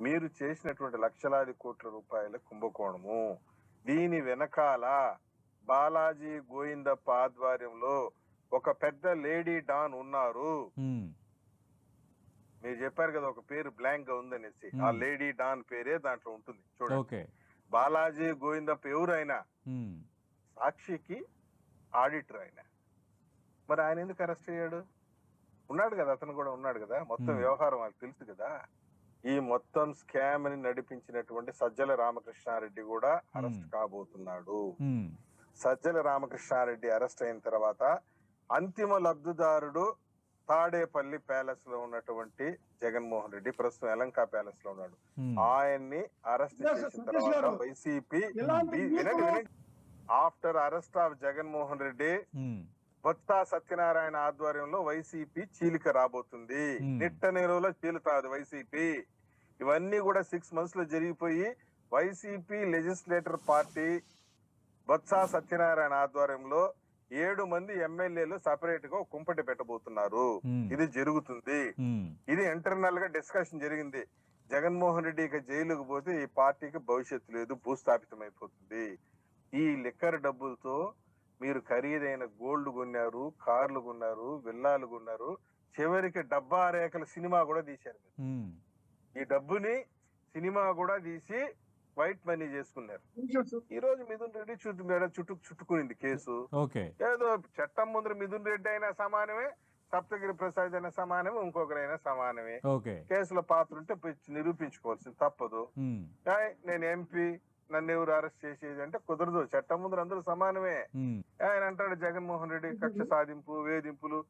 మీరు చేసినటువంటి లక్షలాది కోట్ల రూపాయల కుంభకోణము దీని వెనకాల బాలాజీ గోవిందప్ప ఆధ్వర్యంలో ఒక పెద్ద లేడీ డాన్ ఉన్నారు. మీరు చెప్పారు కదా ఒక పేరు బ్లాంక్గా ఉందనేసి. ఆ. లేడీ డాన్ పేరే దాంట్లో ఉంటుంది చూడండి. బాలాజీ గోవిందప్ప ఎవరైనా సాక్షికి ఆడిటర్ ఆయన. మరి ఆయన ఎందుకు అరెస్ట్ అయ్యాడు? ఉన్నాడు కదా అతను కూడా ఉన్నాడు కదా. మొత్తం. వ్యవహారం వాళ్ళకి తెలుసు కదా. ఈ మొత్తం స్కామ్ని నడిపించినటువంటి సజ్జల రామకృష్ణారెడ్డి కూడా అరెస్ట్ కాబోతున్నాడు. సజ్జల రామకృష్ణారెడ్డి అరెస్ట్ అయిన తర్వాత అంతిమ లబ్ధిదారుడు తాడేపల్లి ప్యాలెస్లో ఉన్నటువంటి జగన్మోహన్ రెడ్డి ప్రస్తుతం ఎలంకా ప్యాలెస్లో ఉన్నాడు. ఆయన్ని అరెస్ట్ చేసిన తర్వాత. YCP after arrest of Jaganmohan Reddy Botsa Satyanarayana ఆధ్వర్యంలో వైసీపీ చీలిక రాబోతుంది. నిట్ట నిలువలో చీలుతాది వైసీపీ. ఇవన్నీ కూడా సిక్స్ మంత్స్లో జరిగిపోయి YCP legislator party Botsa Satyanarayana ఆధ్వర్యంలో ఏడు మంది ఎమ్మెల్యేలు సపరేట్గా కుంపటి పెట్టబోతున్నారు. ఇది జరుగుతుంది. ఇది ఇంటర్నల్గా డిస్కషన్ జరిగింది. జగన్మోహన్ రెడ్డి ఇక జైలుకు పోతే ఈ పార్టీకి భవిష్యత్తు లేదు భూస్థాపితం అయిపోతుంది ఈ లిక్కర్ డబ్బులతో మీరు ఖరీదైన గోల్డ్ కొన్నారు కార్లు కొన్నారు విల్లాలు కొన్నారు చివరికి డబ్బా రేఖల సినిమా కూడా తీశారు మీరు. ఈ డబ్బుని సినిమా కూడా తీసి వైట్ మనీ చేసుకున్నారు. ఈ రోజు మిథున్ రెడ్డి చుట్టూ మేడ చుట్టూ చుట్టుకునింది కేసు. ఓకే. ఏదో చట్టం ముందర మిథున్ రెడ్డి అయినా సమానమే సప్తగిరి ప్రసాద్ అయినా సమానమే ఇంకొకరైనా సమానమే. ఓకే. కేసులో పాత్ర ఉంటే నిరూపించుకోవాల్సింది తప్పదు. నేను ఎంపీ నన్ను ఎవరు అరెస్ట్ చేసేది అంటే కుదరదు. చట్టం ముందర అందరూ సమానమే. ఆయన అంటాడు జగన్మోహన్ రెడ్డి కక్ష సాధింపు వేధింపులు.